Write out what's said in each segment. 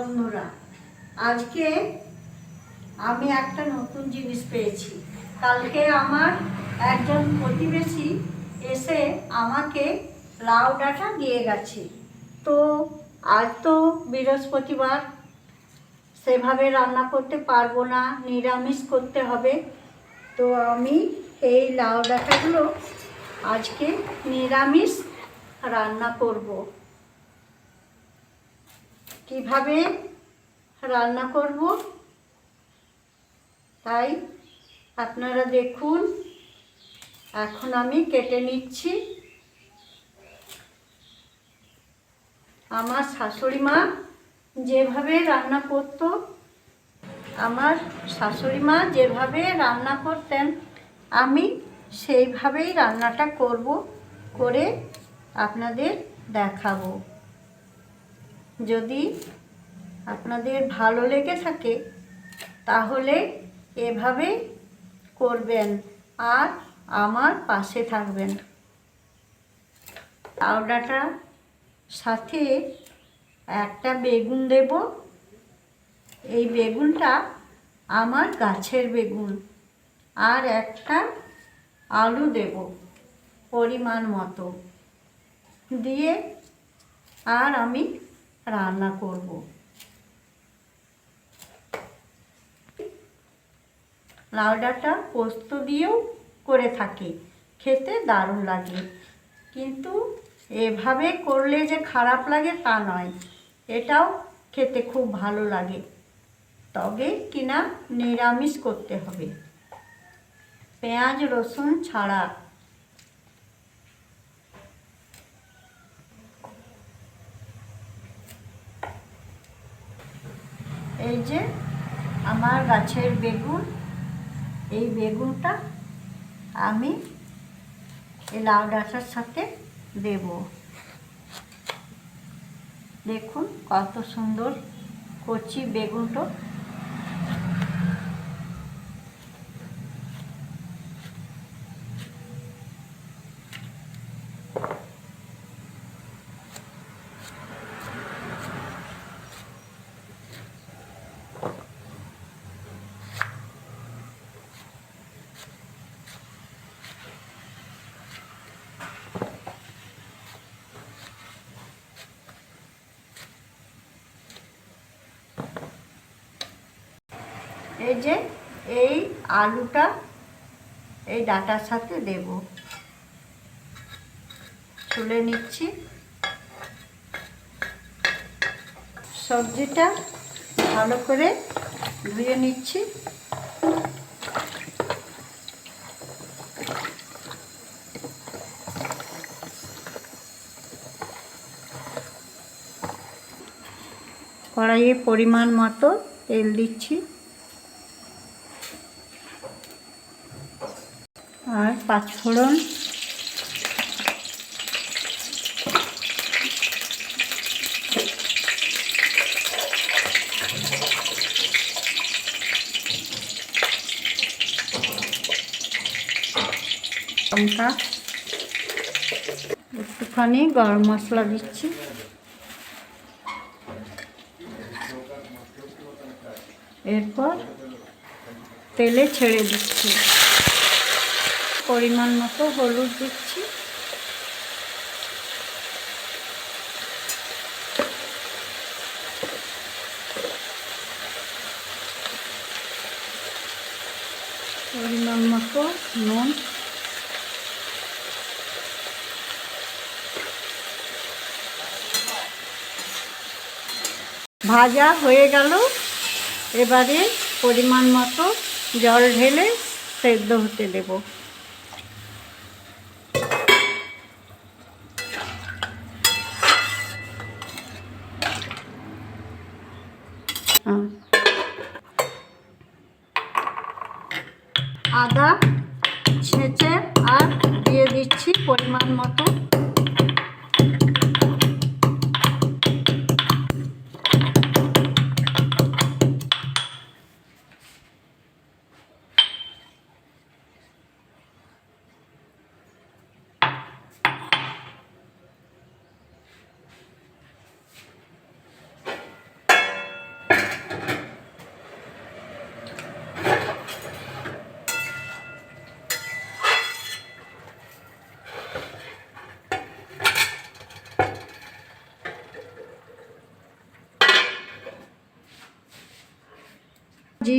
বন্ধুরা, আজকে আমি একটা নতুন জিনিস পেয়েছি। কালকে আমার একজন প্রতিবেশী এসে আমাকে লাউ ডাঁটা দিয়ে গেছে। তো আজ তো বৃহস্পতিবার, সেভাবে রান্না করতে পারব না, নিরামিষ করতে হবে। তো আমি এই লাউ ডাঁটাগুলো আজকে নিরামিষ রান্না করব। কীভাবে রান্না করব? তাই আপনারা দেখুন। এখন আমি কেটে নিচ্ছি। আমার শাশুড়ি মা যেভাবে রান্না করতো, আমার শাশুড়ি মা যেভাবে রান্না করতেন, আমি সেইভাবেই রান্নাটা করব, করে আপনাদের দেখাবো। যদি আপনাদের ভালো লেগে থাকে, তাহলে এভাবে করবেন আর আমার পাশে থাকবেন। পাউডারটা সাথে একটা বেগুন দেব। এই বেগুনটা আমার গাছের বেগুন। আর একটা আলু দেব পরিমাণ মতো। দিয়ে আর আমি রান্না করব। লাউডাটা পোস্ত দিয়েও করে থাকি। খেতে দারুণ লাগে। কিন্তু এভাবে করলে যে খারাপ লাগে তা নয়। এটাও খেতে খুব ভালো লাগে। তবে কিনা নিরামিষ করতে হবে। পেঁয়াজ, রসুন ছাড়া এই যে আমার গাছের বেগুন, এই বেগুনটা আমি এই লাউ ডাঁটার সাথে দেব। দেখুন কত সুন্দর কচি বেগুনটা এই যে এই আলুটা এই ডাটার সাথে দেব। তুলে নিচ্ছি। সবজিটা ভালো করে ধুয়ে নিচ্ছি। কড়াইয়ে পরিমাণ মতো তেল দিচ্ছি। আর পাঁচফোড়ন। লঙ্কা। একটুখানি গরম মশলা দিচ্ছি। এরপর তেলে ছেড়ে দিচ্ছি। পরিমাণ মতো হলুদ দিচ্ছি। পরিমাণ মতো নুন। ভাজা হয়ে গেল। এবারে পরিমাণ মতো জল ঢেলে সেদ্ধ হতে দেবো। আদা ছেঁচে আর দিয়ে দিচ্ছি পরিমাণ মতো।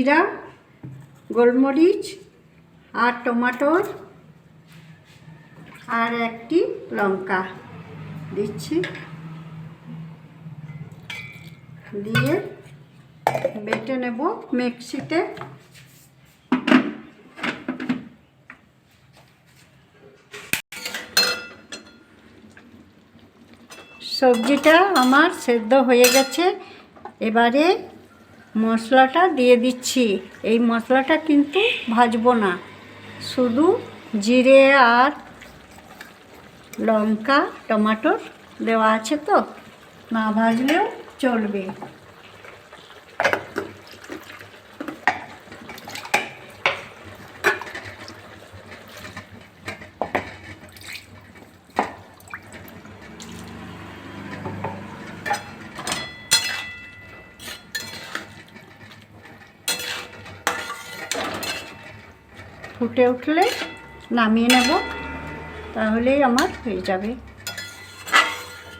জিরা, গোলমরিচ আর টমাটোর আর একটি লঙ্কা দিচ্ছি। দিয়ে বেটে নেব মিক্সিতে। সবজিটা আমার সেদ্ধ হয়ে গেছে। এবারে মশলাটা দিয়ে দিচ্ছি। এই মশলাটা কিন্তু ভাজবো না। শুধু জিরে আর লঙ্কা, টমাটোর দেওয়া আছে তো? না ভাজলেও চলবে। ফুটে উঠলে নামিয়ে নেব, তাহলেই আমার হয়ে যাবে।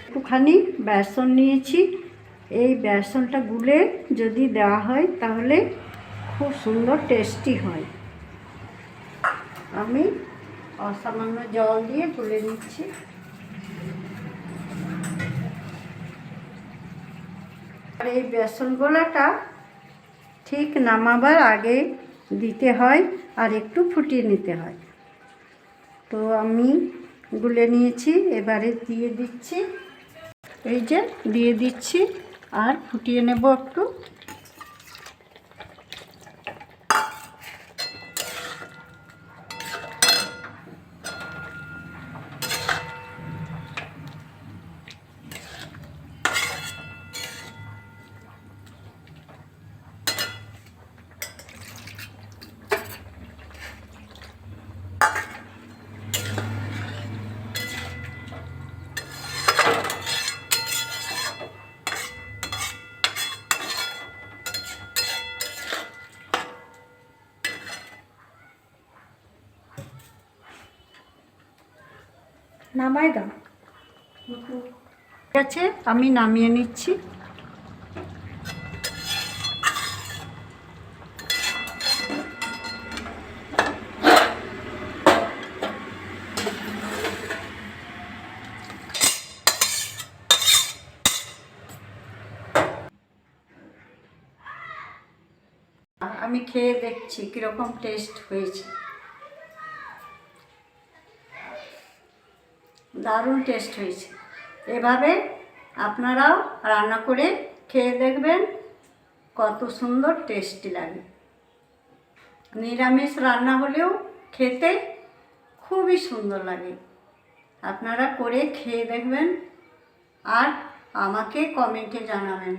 একটুখানি বেসন নিয়েছি। এই বেসনটা গুলে যদি দেওয়া হয়, তাহলে খুব সুন্দর টেস্টি হয়। আমি অসামান্য জল দিয়ে গুলে নিচ্ছি। আর এই বেসন গোলাটা ঠিক নামাবার আগে দিতে হয় আর একটু ফুটিয়ে নিতে হয়। তো আমি গুলে নিয়েছি, এবারে দিয়ে দিচ্ছি। এই যে দিয়ে দিচ্ছি, আর ফুটিয়ে নেব একটু। নামাই দাও। ঠিক আছে আমি নামিয়ে নিচ্ছি। আমি খেয়ে দেখছি কীরকম টেস্ট হয়েছে। দারুণ টেস্ট হয়েছে। এভাবে আপনারাও রান্না করে খেয়ে দেখবেন কত সুন্দর টেস্টি লাগে। নিরামিষ রান্না হলেও খেতে খুবই সুন্দর লাগে। আপনারা করে খেয়ে দেখবেন আর আমাকে কমেন্টে জানাবেন।